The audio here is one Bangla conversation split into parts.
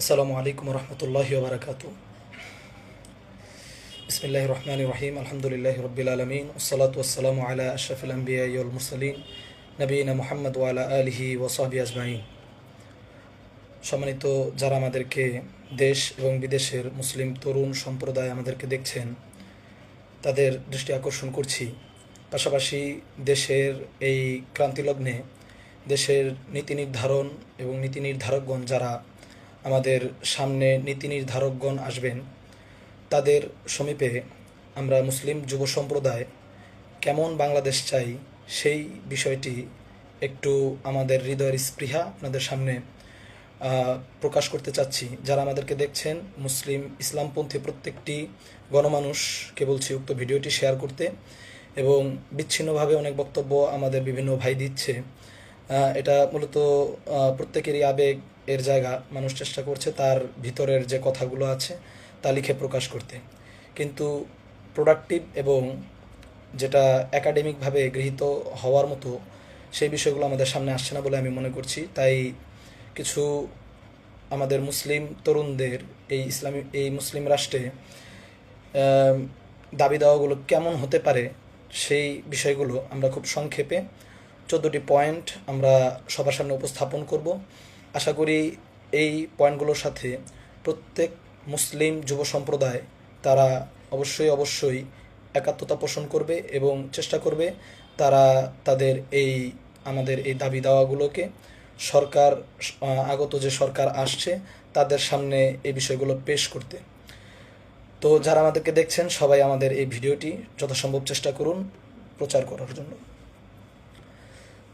আসসালামু আলাইকুম রহমতুল্লাহ বারকাত বিসমিল্লাহ রহমান রহিম, আলহামদুলিল্লাহ রবিল আলমিন ওসলাত ওসালাম আলা আশরফুল আম্বিয়াল মুরসালিন নবীনা মোহাম্মদ ওয়ালা আলহি ওসাহাবি আজমাইন। সম্মানিত যারা আমাদেরকে দেশ এবং বিদেশের মুসলিম তরুণ সম্প্রদায় আমাদেরকে দেখছেন, তাদের দৃষ্টি আকর্ষণ করছি। পাশাপাশি দেশের এই ক্রান্তিলগ্নে দেশের নীতি নির্ধারণ এবং নীতি নির্ধারকগণ যারা আমাদের সামনে নীতি নির্ধারকগণ আসবেন। তাদের সমীপে আমরা মুসলিম যুব সম্প্রদায় কেমন বাংলাদেশ চাই সেই বিষয়টি একটু আমাদের হৃদয়ের স্পৃহা আপনাদের সামনে প্রকাশ করতে চাচ্ছি। যারা আমাদেরকে দেখছেন, মুসলিম ইসলামপন্থী প্রত্যেকটি গণমানুষকে বলছি উক্ত ভিডিওটি শেয়ার করতে, এবং বিচ্ছিন্নভাবে অনেক বক্তব্য আমাদের বিভিন্ন ভাই দিচ্ছে। এটা মূলত প্রত্যেকেরই আবেগ এর জায়গা মানুষ চেষ্টা করছে তার ভিতরের যে কথাগুলো আছে তা লিখে প্রকাশ করতে। কিন্তু প্রোডাক্টিভ এবং যেটা একাডেমিকভাবে গৃহীত হওয়ার মতো সেই বিষয়গুলো আমাদের সামনে আসছে না বলে আমি মনে করছি। তাই কিছু আমাদের মুসলিম তরুণদের এই ইসলামী, এই মুসলিম রাষ্ট্রে দাবি দাওয়াগুলো কেমন হতে পারে সেই বিষয়গুলো আমরা খুব সংক্ষেপে চোদ্দোটি পয়েন্ট আমরা সবার সামনে উপস্থাপন করব। আশা করি এই পয়েন্টগুলোর সাথে প্রত্যেক মুসলিম যুব সম্প্রদায় তারা অবশ্যই অবশ্যই একাত্মতা পোষণ করবে এবং চেষ্টা করবে তারা তাদের এই আমাদের এই দাবি দাওয়াগুলোকে সরকার আগত যে সরকার আসছে তাদের সামনে এই বিষয়গুলো পেশ করতে। তো যারা আমাদেরকে দেখছেন, সবাই আমাদের এই ভিডিওটি যথাসম্ভব চেষ্টা করুন প্রচার করার জন্য।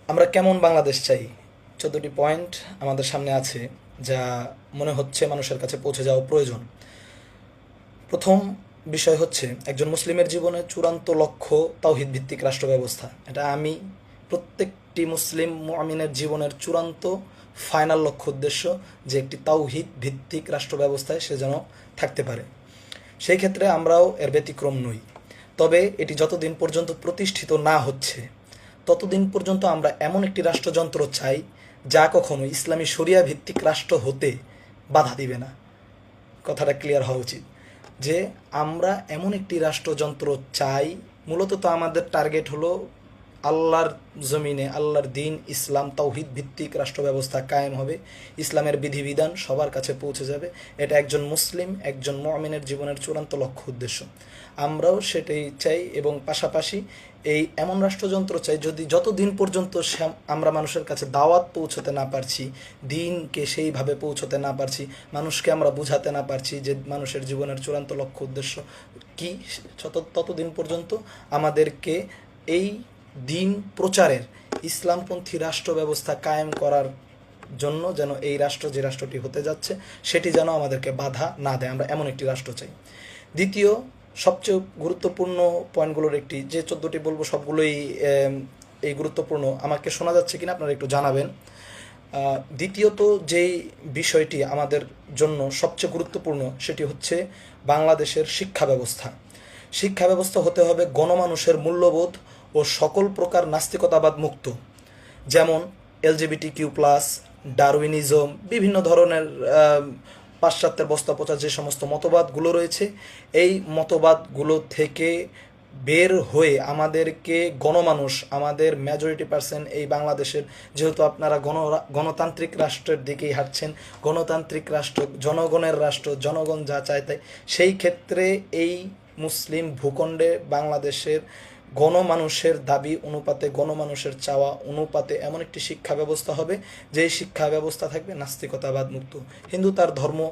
আমরা কেমন বাংলাদেশ চাই? চোদ্দোটি পয়েন্ট আমাদের সামনে আছে যা মনে হচ্ছে মানুষের কাছে পৌঁছে যাওয়া প্রয়োজন। প্রথম বিষয় হচ্ছে, একজন মুসলিমের জীবনে চূড়ান্ত লক্ষ্য তাওহিদ ভিত্তিক রাষ্ট্র ব্যবস্থা এটা আমি প্রত্যেকটি মুসলিম মুমিনের জীবনের চূড়ান্ত ফাইনাল লক্ষ্য উদ্দেশ্য যে একটি তাওহিদ ভিত্তিক রাষ্ট্র ব্যবস্থায় সে যেন থাকতে পারে। সেই ক্ষেত্রে আমরাও এর ব্যতিক্রম নই। তবে এটি যতদিন পর্যন্ত প্রতিষ্ঠিত না হচ্ছে, ততদিন পর্যন্ত আমরা এমন একটি রাষ্ট্রযন্ত্র চাই যা কখনো ইসলামী শরিয়া ভিত্তিক রাষ্ট্র হতে বাধা দিবে না। কথাটা ক্লিয়ার হওয়া উচিত। যে আমরা এমন একটি রাষ্ট্রযন্ত্র চাই, মূলত তো আমাদের টার্গেট হলো আল্লাহর জমিনে, আল্লাহর দিন, ইসলাম তাওহিদ ভিত্তিক রাষ্ট্র ব্যবস্থা কায়েম হবে, ইসলামের বিধিবিধান সবার কাছে পৌঁছে যাবে। এটা একজন মুসলিম, একজন মমিনের জীবনের চূড়ান্ত লক্ষ্য, উদ্দেশ্য। আমরাও সেটাই চাই এবং পাশাপাশি এই এমন রাষ্ট্রযন্ত্র চাই, যদি যতদিন পর্যন্ত আমরা মানুষের কাছে দাওয়াত পৌঁছতে না পারছি, দিনকে সেইভাবে পৌঁছতে না পারছি, মানুষকে আমরা বোঝাতে না পারছি যে মানুষের জীবনের চূড়ান্ত লক্ষ্য, উদ্দেশ্য কি তত- ততদিন পর্যন্ত আমাদেরকে এই দিন প্রচারের ইসলামপন্থী রাষ্ট্র ব্যবস্থা কায়েম করার জন্য যেন এই রাষ্ট্র যে রাষ্ট্রটি হতে যাচ্ছে, সেটি যেন আমাদেরকে বাধা না দেয়। আমরা এমন একটি রাষ্ট্র চাই। দ্বিতীয় সবচেয়ে গুরুত্বপূর্ণ পয়েন্টগুলোর একটি, যে চোদ্দোটি বলব সবগুলোই এই গুরুত্বপূর্ণ। আমাকে শোনা যাচ্ছে কিনা আপনারা একটু জানাবেন। দ্বিতীয়ত যেই বিষয়টি আমাদের জন্য সবচেয়ে গুরুত্বপূর্ণ, সেটি হচ্ছে বাংলাদেশের শিক্ষা ব্যবস্থা। শিক্ষা ব্যবস্থা হতে হবে গণমানুষের মূল্যবোধ ও সকল প্রকার নাস্তিকতাবাদ মুক্ত। যেমন এলজিবিটি কিউ প্লাস, ডারউইনিজম, বিভিন্ন ধরনের পাশ্চাত্যের বস্তা পচা যে সমস্ত মতবাদগুলো রয়েছে, এই মতবাদগুলো থেকে বের হয়ে আমাদেরকে গণমানুষ, আমাদের মেজরিটি পার্সেন্ট এই বাংলাদেশের, যেহেতু আপনারা গণ, গণতান্ত্রিক রাষ্ট্রের দিকেই হাঁটছেন, গণতান্ত্রিক রাষ্ট্র, জনগণের রাষ্ট্র, জনগণ যা চায় তাই, সেই ক্ষেত্রে এই মুসলিম ভূখণ্ডে বাংলাদেশের গণমানুষের দাবি অনুপাতে, গণমানুষের চাওয়া অনুপাতে এমন একটি শিক্ষা ব্যবস্থা হবে যে শিক্ষা ব্যবস্থা থাকবে নাস্তিকতাবাদ মুক্ত। হিন্দু তার ধর্ম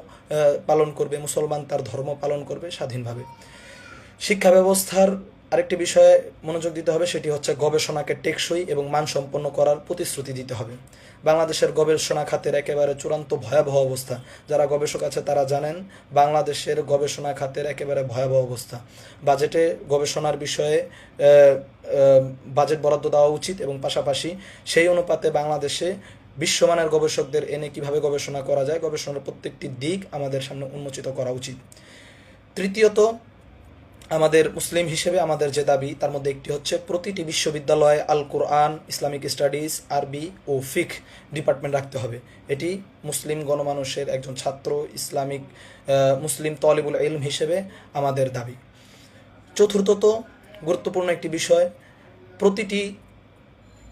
পালন করবে, মুসলমান তার ধর্ম পালন করবে স্বাধীনভাবে। শিক্ষা ব্যবস্থার আরেকটি বিষয়ে মনোযোগ দিতে হবে, সেটি হচ্ছে গবেষণাকে টেকসই এবং মানসম্পন্ন করার প্রতিশ্রুতি দিতে হবে। বাংলাদেশের গবেষণা খাতের একেবারে চূড়ান্ত ভয়াবহ অবস্থা। যারা গবেষক আছে, তারা জানেন বাংলাদেশের গবেষণা খাতের একেবারে ভয়াবহ অবস্থা। বাজেটে গবেষণার বিষয়ে বাজেট বরাদ্দ দেওয়া উচিত এবং পাশাপাশি সেই অনুপাতে বাংলাদেশে বিশ্বমানের গবেষকদের এনে কীভাবে গবেষণা করা যায়, গবেষণার প্রত্যেকটি দিক আমাদের সামনে উন্মোচিত করা উচিত। তৃতীয়ত আমাদের মুসলিম হিসেবে আমাদের যে দাবি, তার মধ্যে একটি হচ্ছে প্রতিটি বিশ্ববিদ্যালয়ে আল কোরআন ইসলামিক স্টাডিজ, আরবি ও ফিক ডিপার্টমেন্ট রাখতে হবে। এটি মুসলিম গণমানুষের একজন ছাত্র, ইসলামিক মুসলিম তলিবুল ইলম হিসেবে আমাদের দাবি। চতুর্থত গুরুত্বপূর্ণ একটি বিষয়, প্রতিটি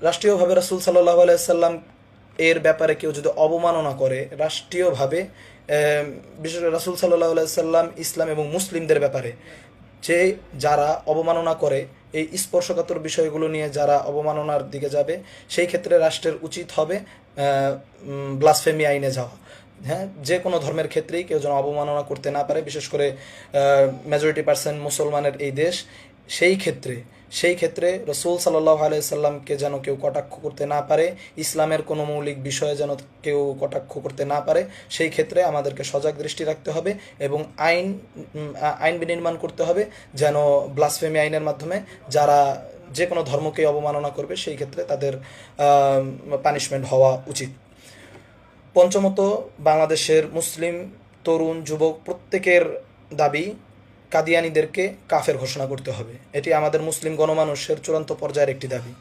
রাষ্ট্রীয়ভাবে রাসুল সাল্লাহ আলাইসাল্লাম এর ব্যাপারে কেউ যদি অবমাননা করে, রাষ্ট্রীয়ভাবে বিশেষ করে রাসুল সাল্লাহ আলাইসাল্লাম ইসলাম এবং মুসলিমদের ব্যাপারে যে যারা অবমাননা করে, এই স্পর্শকাতর বিষয়গুলো নিয়ে যারা অবমাননার দিকে যাবে, সেই ক্ষেত্রে রাষ্ট্রের উচিত হবে ব্লাসফেমি আইনে যাওয়া। হ্যাঁ যে কোনো ধর্মের ক্ষেত্রেই কেউ যেন অবমাননা করতে না পারে, বিশেষ করে মেজরিটি পার্সেন্ট মুসলমানের এই দেশ, সেই ক্ষেত্রে সেই ক্ষেত্রে রসুল সাল্লাহ আলাইসাল্লামকে যেন কেউ কটাক্ষ করতে না পারে, ইসলামের কোনো মৌলিক বিষয়ে যেন কেউ কটাক্ষ করতে না পারে, সেই ক্ষেত্রে আমাদেরকে সজাগ দৃষ্টি রাখতে হবে এবং আইন আইন বিনির্মাণ করতে হবে যেন ব্লাসফেমি আইনের মাধ্যমে যারা যে কোনো ধর্মকে অবমাননা করবে, সেই ক্ষেত্রে তাদের পানিশমেন্ট হওয়া উচিত। পঞ্চমত, বাংলাদেশের মুসলিম, তরুণ, যুবক প্রত্যেকের দাবি কাদিয়ানিদেরকে কাফের ঘোষণা করতে হবে। এটি আমাদের মুসলিম গণমানুষের চূড়ান্ত পর্যায়ের একটি দাবি।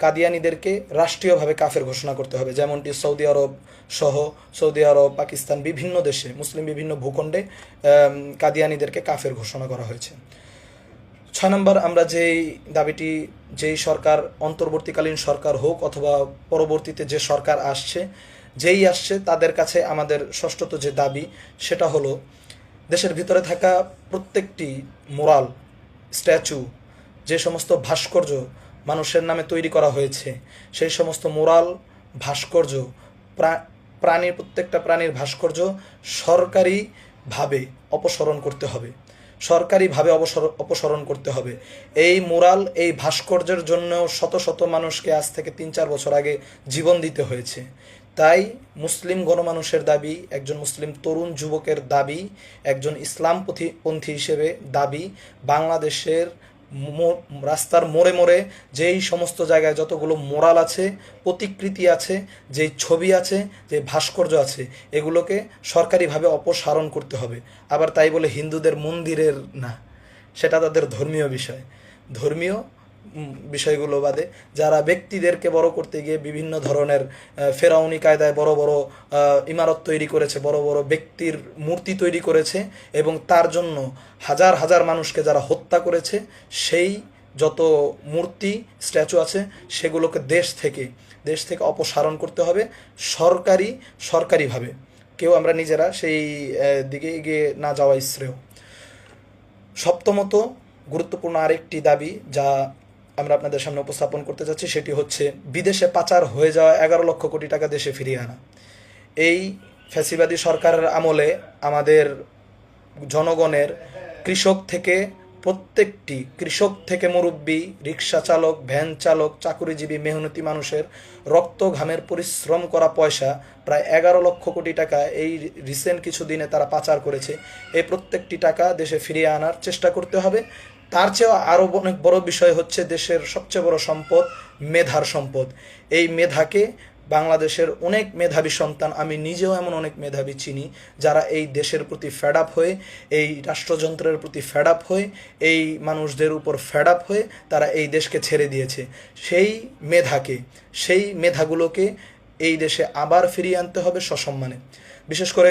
কাদিয়ানিদেরকে রাষ্ট্রীয়ভাবে কাফের ঘোষণা করতে হবে, যেমনটি সৌদি আরব সহ সৌদি আরব, পাকিস্তান বিভিন্ন দেশে, মুসলিম বিভিন্ন ভূখণ্ডে কাদিয়ানিদেরকে কাফের ঘোষণা করা হয়েছে। ছয় নম্বর, আমরা যেই দাবিটি, যেই সরকার, অন্তর্বর্তীকালীন সরকার হোক অথবা পরবর্তীতে যে সরকার আসছে, যেই আসছে, তাদের কাছে আমাদের ষষ্ঠত যে দাবি, সেটা হলো দেশের ভিতরে থাকা প্রত্যেকটি মোরাল, স্ট্যাচু, যে সমস্ত ভাস্কর্য মানুষের নামে তৈরি করা হয়েছে, সেই সমস্ত মোরাল, ভাস্কর্য, প্রা- প্রাণীর প্রত্যেকটা প্রাণীর ভাস্কর্য সরকারিভাবে অপসরণ করতে হবে। সরকারিভাবে অবসর, অপসরণ করতে হবে। এই মোরাল, এই ভাস্কর্যের জন্য শত শত মানুষকে আজ থেকে তিন চার বছর আগে জীবন দিতে হয়েছে। তাই মুসলিম গণমানুষের দাবি, একজন মুসলিম তরুণ যুবকের দাবি, একজন ইসলামপন্থী পন্থী হিসেবে দাবি, বাংলাদেশের রাস্তার মোড়ে মোড়ে যেই সমস্ত জায়গায় যতগুলো মোরাল আছে, প্রতিকৃতি আছে, যেই ছবি আছে, যে ভাস্কর্য আছে, এগুলোকে সরকারিভাবে অপসারণ করতে হবে। আবার তাই বলে হিন্দুদের মন্দিরের না, সেটা তাদের ধর্মীয় বিষয়। ধর্মীয় বিষয়গুলো বাদে, যারা ব্যক্তিদেরকে বড় করতে গিয়ে বিভিন্ন ধরনের ফেরাউনি কায়দায় বড় বড় ইমারত তৈরি করেছে, বড় বড় ব্যক্তির মূর্তি তৈরি করেছে এবং তার জন্য হাজার হাজার মানুষকে যারা হত্যা করেছে, সেই যত মূর্তি, স্ট্যাচু আছে, সেগুলোকে দেশ থেকে দেশ থেকে অপসারণ করতে হবে সরকারি, সরকারিভাবে। কেউ আমরা নিজেরা সেই দিকে এগিয়ে না যাওয়াই শ্রেয়। সপ্তমত, গুরুত্বপূর্ণ আরেকটি দাবি যা আমরা আপনাদের সামনে উপস্থাপন করতে যাচ্ছি, সেটি হচ্ছে বিদেশে পাচার হয়ে যাওয়া এগারো লক্ষ কোটি টাকা দেশে ফিরিয়ে আনা। এই ফ্যাসিবাদী সরকারের আমলে আমাদের জনগণের কৃষক থেকে প্রত্যেকটি কৃষক থেকে মুরব্বী, রিক্সা চালক, ভ্যান চালক, চাকুরিজীবী, মেহনতি মানুষের রক্ত ঘামের পরিশ্রম করা পয়সা প্রায় এগারো লক্ষ কোটি টাকা এই রিসেন্ট কিছু দিনে তারা পাচার করেছে। এই প্রত্যেকটি টাকা দেশে ফিরিয়ে আনার চেষ্টা করতে হবে। তার চেয়েও আরও অনেক বড় বিষয় হচ্ছে দেশের সবচেয়ে বড় সম্পদ, মেধার সম্পদ। এই মেধাকে বাংলাদেশের অনেক মেধাবী সন্তান, আমি নিজেও এমন অনেক মেধাবী চিনি, যারা এই দেশের প্রতি ফ্যাড আপ হয়ে, এই রাষ্ট্রযন্ত্রের প্রতি ফ্যাড আপ হয়ে, এই মানুষদের উপর ফ্যাড আপ হয়ে তারা এই দেশকে ছেড়ে দিয়েছে। সেই মেধাকে, সেই মেধাগুলোকে এই দেশে আবার ফিরিয়ে আনতে হবে সসম্মানে। বিশেষ করে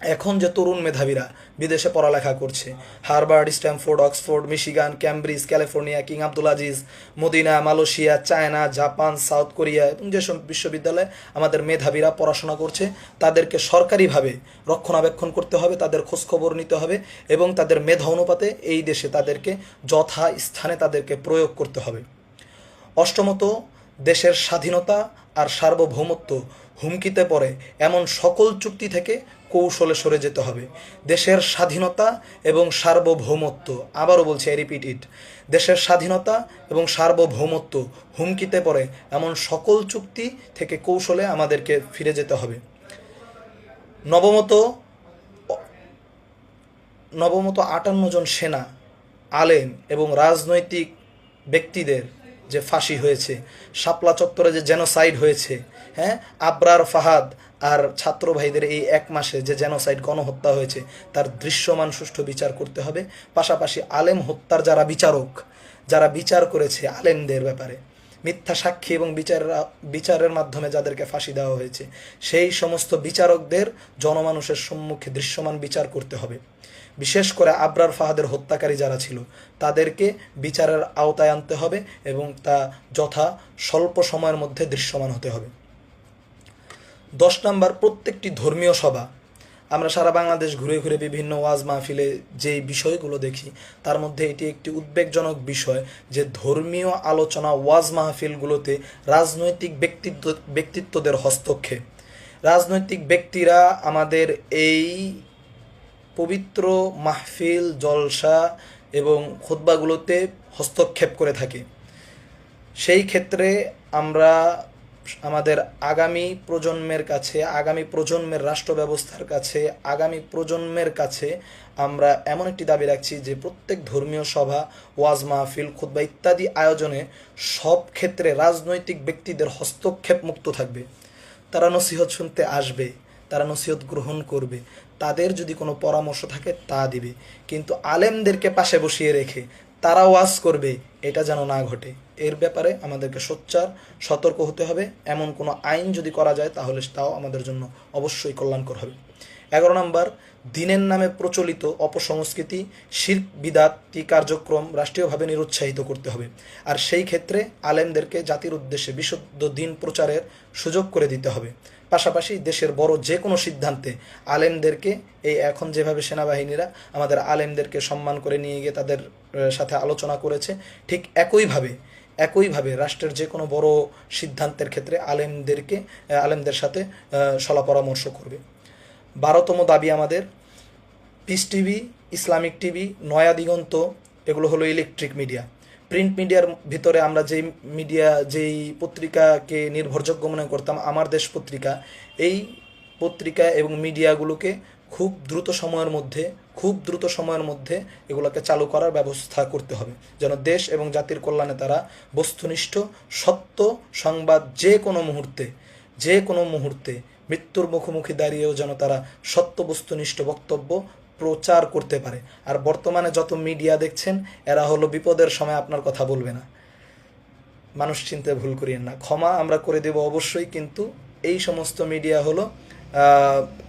এখন যে তরুণ মেধাবীরা বিদেশে পড়ালেখা করছে, Harvard, Stanford, Oxford, Michigan, Cambridge, California, King Abdul Aziz, Medina, Malaysia, China, Japan, South Korea এবং যেসব বিশ্ববিদ্যালয়ে আমাদের মেধাবীরা পড়াশোনা করছে, তাদেরকে সরকারিভাবে রক্ষণাবেক্ষণ করতে হবে, তাদের খোঁজখবর নিতে হবে এবং তাদের মেধা অনুপাতে এই দেশে তাদেরকে যথা স্থানে তাদেরকে প্রয়োগ করতে হবে। অষ্টমত, দেশের স্বাধীনতা আর সার্বভৌমত্ব হুমকিতে পড়ে এমন সকল চুক্তি থেকে কৌশলে সরে যেতে হবে। দেশের স্বাধীনতা এবং সার্বভৌমত্ব, আবারও বলছি আই রিপিট ইট দেশের স্বাধীনতা এবং সার্বভৌমত্ব হুমকিতে পড়ে এমন সকল চুক্তি থেকে কৌশলে আমাদেরকে ফিরে যেতে হবে। নবমত নবমত আটান্ন জন সেনা, আলেম এবং রাজনৈতিক ব্যক্তিদের যে ফাঁসি হয়েছে, শাপলা চত্বরে যে জেনোসাইড হয়েছে হ্যাঁ আবরার ফাহাদ আর ছাত্র ভাইদের এই এক মাসে যে জেনোসাইড গণহত্যা হয়েছে, তার দৃশ্যমান সুষ্ঠু বিচার করতে হবে। পাশাপাশি আলেম হত্যার যারা বিচারক, যারা বিচার করেছে আলেমদের ব্যাপারে, মিথ্যা সাক্ষী এবং বিচার, বিচারের মাধ্যমে যাদেরকে ফাঁসি দেওয়া হয়েছে, সেই সমস্ত বিচারকদের জনমানুষের সম্মুখে দৃশ্যমান বিচার করতে হবে। বিশেষ করে আবরার ফাহাদের হত্যাকারী যারা ছিল, তাদেরকে বিচারের আওতায় আনতে হবে এবং তা যথা স্বল্প সময়ের মধ্যে দৃশ্যমান হতে হবে। দশ নম্বর প্রত্যেকটি ধর্মীয় সভা। আমরা সারা বাংলাদেশ ঘুরে ঘুরে বিভিন্ন ওয়াজ মাহফিলে যে বিষয়গুলো দেখি, তার মধ্যে এটি একটি উদ্বেগজনক বিষয় যে ধর্মীয় আলোচনা ওয়াজ মাহফিলগুলোতে রাজনৈতিক ব্যক্তিত্ব, ব্যক্তিত্বদের হস্তক্ষেপ। রাজনৈতিক ব্যক্তিরা আমাদের এই পবিত্র মাহফিল, জলসা এবং খুতবাগুলোতে হস্তক্ষেপ করে থাকে। সেই ক্ষেত্রে আমরা আমাদের আগামী প্রজন্মের কাছে, আগামী প্রজন্মের রাষ্ট্র ব্যবস্থার কাছে, আগামী প্রজন্মের কাছে আমরা এমন একটি দাবি রাখছি যে প্রত্যেক ধর্মীয় সভা, ওয়াজ মাহফিল, খুতবা ইত্যাদি আয়োজনে সব ক্ষেত্রে রাজনৈতিক ব্যক্তিদের হস্তক্ষেপ মুক্ত থাকবে। তারা নসিহত শুনতে আসবে, তারা নসিহত গ্রহণ করবে, তাদের যদি কোনো পরামর্শ থাকে তা দিবে। কিন্তু আলেমদেরকে পাশে বসিয়ে রেখে তারা ওয়াজ করবে, এটা যেন না ঘটে। এর ব্যাপারে আমাদেরকে সোচ্চার, সতর্ক হতে হবে। এমন কোনো আইন যদি করা যায়, তাহলে তাও আমাদের জন্য অবশ্যই কল্যাণকর হবে। এগারো নম্বর, দিনের নামে প্রচলিত অপসংস্কৃতি, শিল্প বিদাতি কার্যক্রম রাষ্ট্রীয়ভাবে নিরুৎসাহিত করতে হবে। আর সেই ক্ষেত্রে আলেমদেরকে জাতির উদ্দেশ্যে বিশুদ্ধ দিন প্রচারের সুযোগ করে দিতে হবে। পাশাপাশি দেশের বড় যে কোনো সিদ্ধান্তে আলেমদেরকে, এই এখন যেভাবে সেনাবাহিনীরা আমাদের আলেমদেরকে সম্মান করে নিয়ে গিয়ে তাদের সাথে আলোচনা করেছে, ঠিক একইভাবে একইভাবে রাষ্ট্রের যে কোনো বড় সিদ্ধান্তের ক্ষেত্রে আলেমদেরকে আলেমদের সাথে সলা পরামর্শ করবে। বারোতম দাবি আমাদের, piece TV, Islamic TV, Naya দিগন্ত, এগুলো হলো ইলেকট্রিক মিডিয়া। প্রিন্ট মিডিয়ার ভিতরে আমরা যেই মিডিয়া, যেই পত্রিকাকে নির্ভরযোগ্য মনে করতাম, আমার দেশ পত্রিকা, এই পত্রিকা এবং মিডিয়াগুলোকে খুব দ্রুত সময়ের মধ্যে, খুব দ্রুত সময়ের মধ্যে এগুলোকে চালু করার ব্যবস্থা করতে হবে। যেন দেশ এবং জাতির কল্যাণে তারা বস্তুনিষ্ঠ, সত্য সংবাদ যে কোনো মুহূর্তে, যে কোনো মুহূর্তে মৃত্যুর মুখোমুখি দাঁড়িয়েও যেন তারা সত্য, বস্তুনিষ্ঠ বক্তব্য প্রচার করতে পারে। আর বর্তমানে যত মিডিয়া দেখছেন, এরা হলো বিপদের সময় আপনার কথা বলবে না। মানুষ চিনতে ভুল করিয়েন না। ক্ষমা আমরা করে দেব অবশ্যই, কিন্তু এই সমস্ত মিডিয়া হলো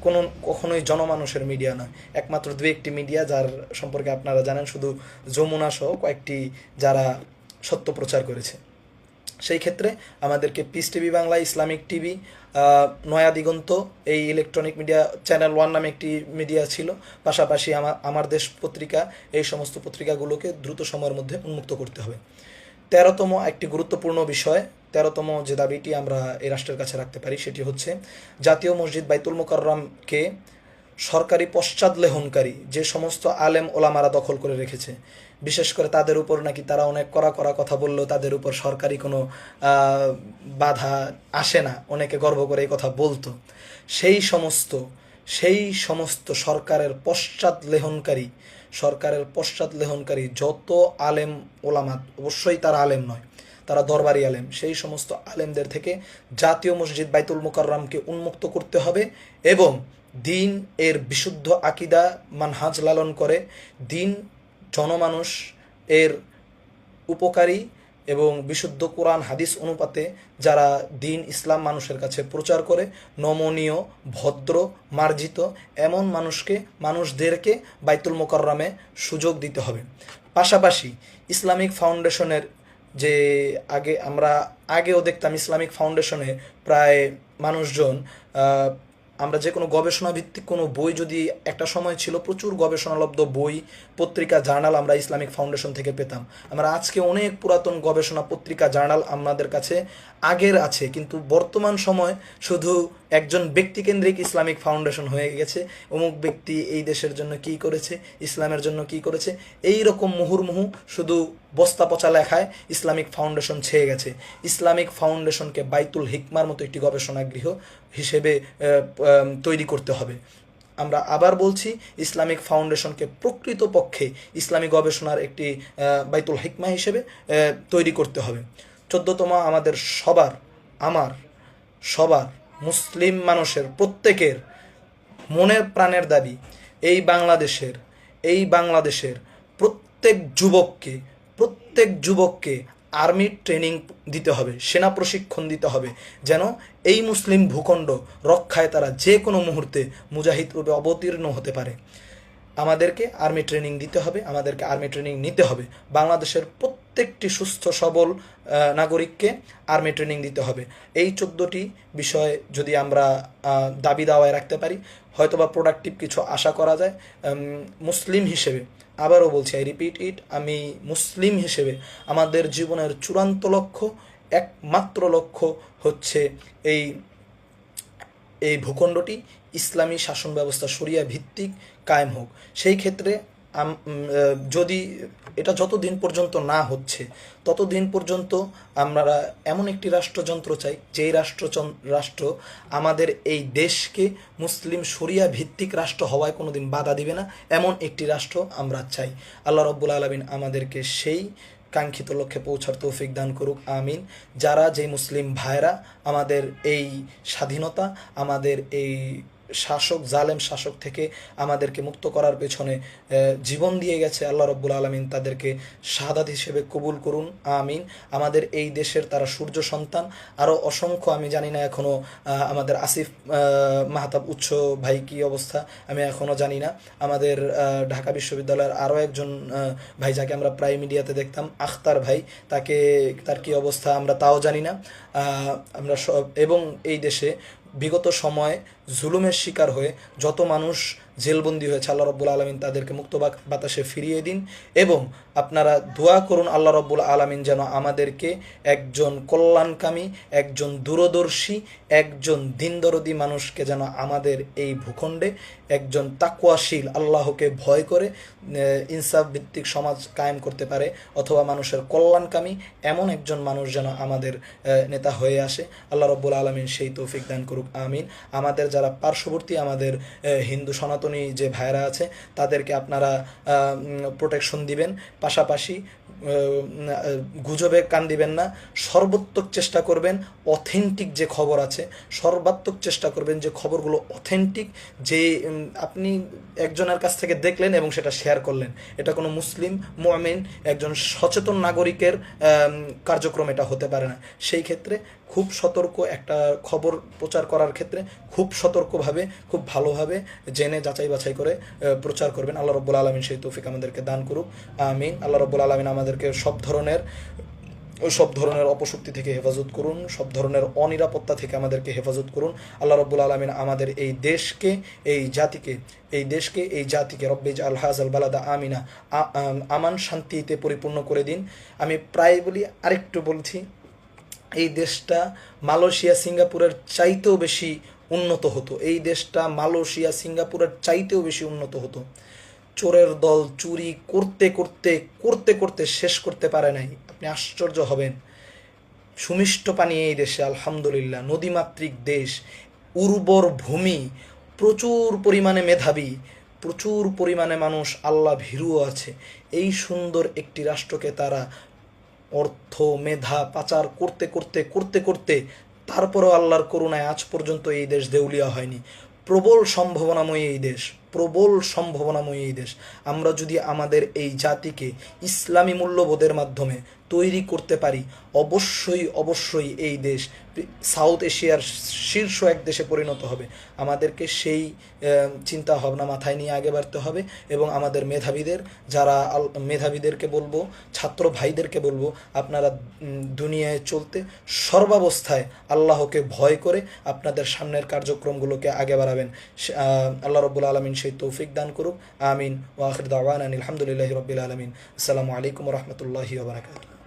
কোনো কখনোই জনমানুষের মিডিয়া নয়। একমাত্র দু একটি মিডিয়া যার সম্পর্কে আপনারা জানেন, শুধু যমুনা সহ কয়েকটি যারা সত্য প্রচার করেছে। সেই ক্ষেত্রে আমাদেরকে Peace TV Bangla Islamic TV Naya Diganta, এই ইলেকট্রনিক মিডিয়া চ্যানেল ওয়ান নামে একটি মিডিয়া ছিল। পাশাপাশি আমার আমার দেশ পত্রিকা, এই সমস্ত পত্রিকাগুলোকে দ্রুত সময়ের মধ্যে উন্মুক্ত করতে হবে। তেরোতম একটি গুরুত্বপূর্ণ বিষয় তেরোতম যে দাবিটি আমরা এই রাষ্ট্রের কাছে রাখতে পারি সেটি হচ্ছে, জাতীয় মসজিদ বাইতুল মোকাররমকে সরকারি পশ্চাদলেহনকারী যে সমস্ত আলেম ওলামারা দখল করে রেখেছে, বিশেষ করে তাদের উপর নাকি তারা অনেক কড়া কড়া কথা বললেও তাদের উপর সরকারি কোনো বাধা আসে না, অনেকে গর্ব করে এই কথা বলতো। সেই সমস্ত সেই সমস্ত সরকারের পশ্চাৎলেহনকারী সরকারের পশ্চাৎলেহনকারী যত আলেম ওলামা, অবশ্যই তারা আলেম নয় তারা দরবারি আলেম। সেই সমস্ত আলেমদের থেকে জাতীয় মসজিদ বাইতুল মোকাররমকে উন্মুক্ত করতে হবে এবং দিন এর বিশুদ্ধ আকিদা মানহাজ লালন করে, দিন জনমানুষ এর উপকারী এবং বিশুদ্ধ কোরআন, হাদিস অনুপাতে যারা দিন ইসলাম মানুষের কাছে প্রচার করে, নমনীয়, ভদ্র, মার্জিত, এমন মানুষকে, মানুষদেরকে বাইতুল মোকাররমে সুযোগ দিতে হবে। পাশাপাশি ইসলামিক ফাউন্ডেশনের যে আগে আমরা, আগেও দেখতাম ইসলামিক ফাউন্ডেশনে প্রায় মানুষজন আমরা যে কোনো গবেষণা ভিত্তিক কোনো বই যদি একটা সময় ছিল, প্রচুর গবেষণালব্ধ বই, পত্রিকা, জার্নাল আমরা ইসলামিক ফাউন্ডেশন থেকে পেতাম। আমরা আজকে অনেক পুরাতন গবেষণা পত্রিকা, জার্নাল আমাদের কাছে আগের আছে, কিন্তু বর্তমান সময় শুধু একজন ব্যক্তিকেন্দ্রিক ইসলামিক ফাউন্ডেশন হয়ে গেছে। অমুক ব্যক্তি এই দেশের জন্য কি করেছে, ইসলামের জন্য কি করেছে, এই রকম মুহুর্মুহু শুধু বস্তা পচা লেখায় ইসলামিক ফাউন্ডেশন ছেয়ে গেছে। ইসলামিক ফাউন্ডেশনকে বাইতুল হিকমার মতো একটি গবেষণা গৃহ হিসেবে তৈরি করতে হবে। আমরা আবার বলছি, ইসলামিক ফাউন্ডেশনকে প্রকৃতপক্ষে ইসলামী গবেষণার একটি বাইতুল হিকমা হিসেবে তৈরি করতে হবে। চোদ্দতম আমাদের সবার, আমার সবার মুসলিম মানুষের প্রত্যেকের মনের প্রাণের দাবি, এই বাংলাদেশের এই বাংলাদেশের প্রত্যেক যুবককে প্রত্যেক যুবককে আর্মি ট্রেনিং দিতে হবে, সেনা প্রশিক্ষণ দিতে হবে, যেন এই মুসলিম ভূখণ্ড রক্ষায় তারা যে কোনো মুহূর্তে মুজাহিদ রূপে অবতীর্ণ হতে পারে। আমাদেরকে আর্মি ট্রেনিং দিতে হবে, আমাদেরকে আর্মি ট্রেনিং নিতে হবে। বাংলাদেশের প্রত্যেকটি সুস্থ, সবল নাগরিককে আর্মি ট্রেনিং দিতে হবে। এই চোদ্দোটি বিষয় যদি আমরা দাবি দাওয়ায় রাখতে পারি, হয়তোবা প্রোডাক্টিভ কিছু আশা করা যায়। মুসলিম হিসেবে আবারও বলছি আই রিপিট ইট আমি মুসলিম হিসেবে আমাদের জীবনের চূড়ান্ত লক্ষ্য, একমাত্র লক্ষ্য হচ্ছে এই এই ভূখণ্ডটি, ইসলামী শাসন ব্যবস্থা, শরিয়া ভিত্তিক কায়েম হোক। সেই ক্ষেত্রে যদি এটা যতদিন পর্যন্ত না হচ্ছে, ততদিন পর্যন্ত আমরা এমন একটি রাষ্ট্রযন্ত্র চাই, যেই রাষ্ট্র রাষ্ট্র আমাদের এই দেশকে মুসলিম শরিয়া ভিত্তিক রাষ্ট্র হওয়ায় কোনোদিন বাধা দিবে না, এমন একটি রাষ্ট্র আমরা চাই। আল্লাহ রব্বুল আলমিন আমাদেরকে সেই কাঙ্ক্ষিত লক্ষ্যে পৌঁছার তৌফিক দান করুক, আমিন। যারা যে মুসলিম ভাইরা, আমাদের এই স্বাধীনতা, আমাদের এই শাসক, জালেম শাসক থেকে আমাদেরকে মুক্ত করার পেছনে জীবন দিয়ে গেছে আল্লাহ রব্বুল আলমিন। তাদেরকে শাহাদাত হিসেবে কবুল করুন, আমিন। আমাদের এই দেশের তারা সূর্য সন্তান। আরও অসংখ্য, আমি জানি না এখনও আমাদের আসিফ মাহতাব উচ্চ ভাই কি অবস্থা, আমি এখনও জানি না। আমাদের ঢাকা বিশ্ববিদ্যালয়ের আরও একজন ভাই যাকে আমরা প্রায় মিডিয়াতে দেখতাম, আখতার ভাই, তাকে, তার কি অবস্থা আমরা তাও জানি না। আমরা সব, এবং এই দেশে বিগত সময় জুলুমের শিকার হয়ে যত মানুষ জেলবন্দি হয়েছে, আল্লাহ রব্বুল আলমিন তাদেরকে মুক্ত বাতাসে ফিরিয়ে দিন এবং আপনারা দোয়া করুন আল্লাহ রব্বুল আলমিন যেন আমাদেরকে একজন কল্যাণকামী, একজন দূরদর্শী, একজন দিনদরদি মানুষকে যেন আমাদের এই ভূখণ্ডে একজন তাকুয়াশীল আল্লাহকে ভয় করে ইনসাফ ভিত্তিক সমাজ কায়েম করতে পারে অথবা মানুষের কল্যাণকামী এমন একজন মানুষ যেন আমাদের নেতা হয়ে আসে। আল্লাহ রব্বুল আলমিন সেই তৌফিক দান করুক, আমিন। আমাদের যারা পার্শ্ববর্তী আমাদের হিন্দু সনাতনী যে ভাইরা আছে তাদেরকে আপনারা প্রোটেকশন দিবেন। পাশাপাশি গুজবে কান দিবেন না। সর্বোত্তক চেষ্টা করবেন অথেন্টিক যে খবর আছে, সর্বাত্মক চেষ্টা করবেন যে খবরগুলো অথেন্টিক যে আপনি একজনের কাছ থেকে দেখলেন এবং সেটা শেয়ার করলেন। এটা কোনো মুসলিম মোয়ামিন একজন সচেতন নাগরিকের কার্যক্রম এটা হতে পারে না। সেই ক্ষেত্রে খুব সতর্ক একটা খবর প্রচার করার ক্ষেত্রে খুব সতর্কভাবে, খুব ভালোভাবে জেনে যাচাই বাছাই করে প্রচার করবেন। আল্লাহ রব্বুল আলমিন সেই তৌফিক আমাদেরকে দান করুক। আমিন। আল্লাহ রব্বুল আলমিন আমাদেরকে সব ধরনের সব ধরনের অপশক্তি থেকে হেফাজত করুন, সব ধরনের অনিরাপত্তা থেকে আমাদেরকে হেফাজত করুন। আল্লাহ রব্বুল আলমিন আমাদের এই দেশকে, এই জাতিকে, এই দেশকে, এই জাতিকে রব্বিজ আল হাজ আল বালাদা আমিনা আম- আমান শান্তিতে পরিপূর্ণ করে দিন। আমি প্রায় বলি, আরেকটু বলছি, এই দেশটা মালয়েশিয়া, সিঙ্গাপুরের চাইতেও বেশি উন্নত হতো। এই দেশটা মালয়েশিয়া, সিঙ্গাপুরের চাইতেও বেশি উন্নত হতো। চোরের দল চুরি করতে করতে করতে করতে শেষ করতে পারে নাই। আপনি আশ্চর্য হবেন। সুমিষ্ট পানি এই দেশে, আলহামদুলিল্লাহ। নদীমাতৃক দেশ, উর্বর ভূমি, প্রচুর পরিমাণে মেধাবী, প্রচুর পরিমাণে মানুষ আল্লাহ ভীরুও আছে। এই সুন্দর একটি রাষ্ট্রকে তারা অর্থ, মেধা পাচার করতে করতে করতে করতে তারপরেও আল্লাহর করুণায় আজ পর্যন্ত এই দেশ দেউলিয়া হয়নি। প্রবল সম্ভাবনাময়ী এই দেশ। প্রবল সম্ভাবনাময়ী এই দেশ। আমরা যদি আমাদের এই জাতিকে ইসলামী মূল্যবোধের মাধ্যমে তৈরি করতে পারি, অবশ্যই অবশ্যই এই দেশ সাউথ এশিয়ার শীর্ষ এক দেশে পরিণত হবে। আমাদেরকে সেই চিন্তা ভাবনা মাথায় নিয়ে আগে বাড়তে হবে এবং আমাদের মেধাবীদের, যারা মেধাবীদেরকে বলব, ছাত্র ভাইদেরকে বলব, আপনারা দুনিয়ায় চলতে সর্বাবস্থায় আল্লাহকে ভয় করে আপনাদের সামনের কার্যক্রমগুলোকে আগে বাড়াবেন। আল্লাহ রব্বুল আলমিন সেই তৌফিক দান করুক। আমিন। ওয়াখির দাওয়ান আলহামদুলিল্লাহ রবিল আলমিন। আসসালামু আলাইকুম রহমতুল্লাহি ওবরাকাতু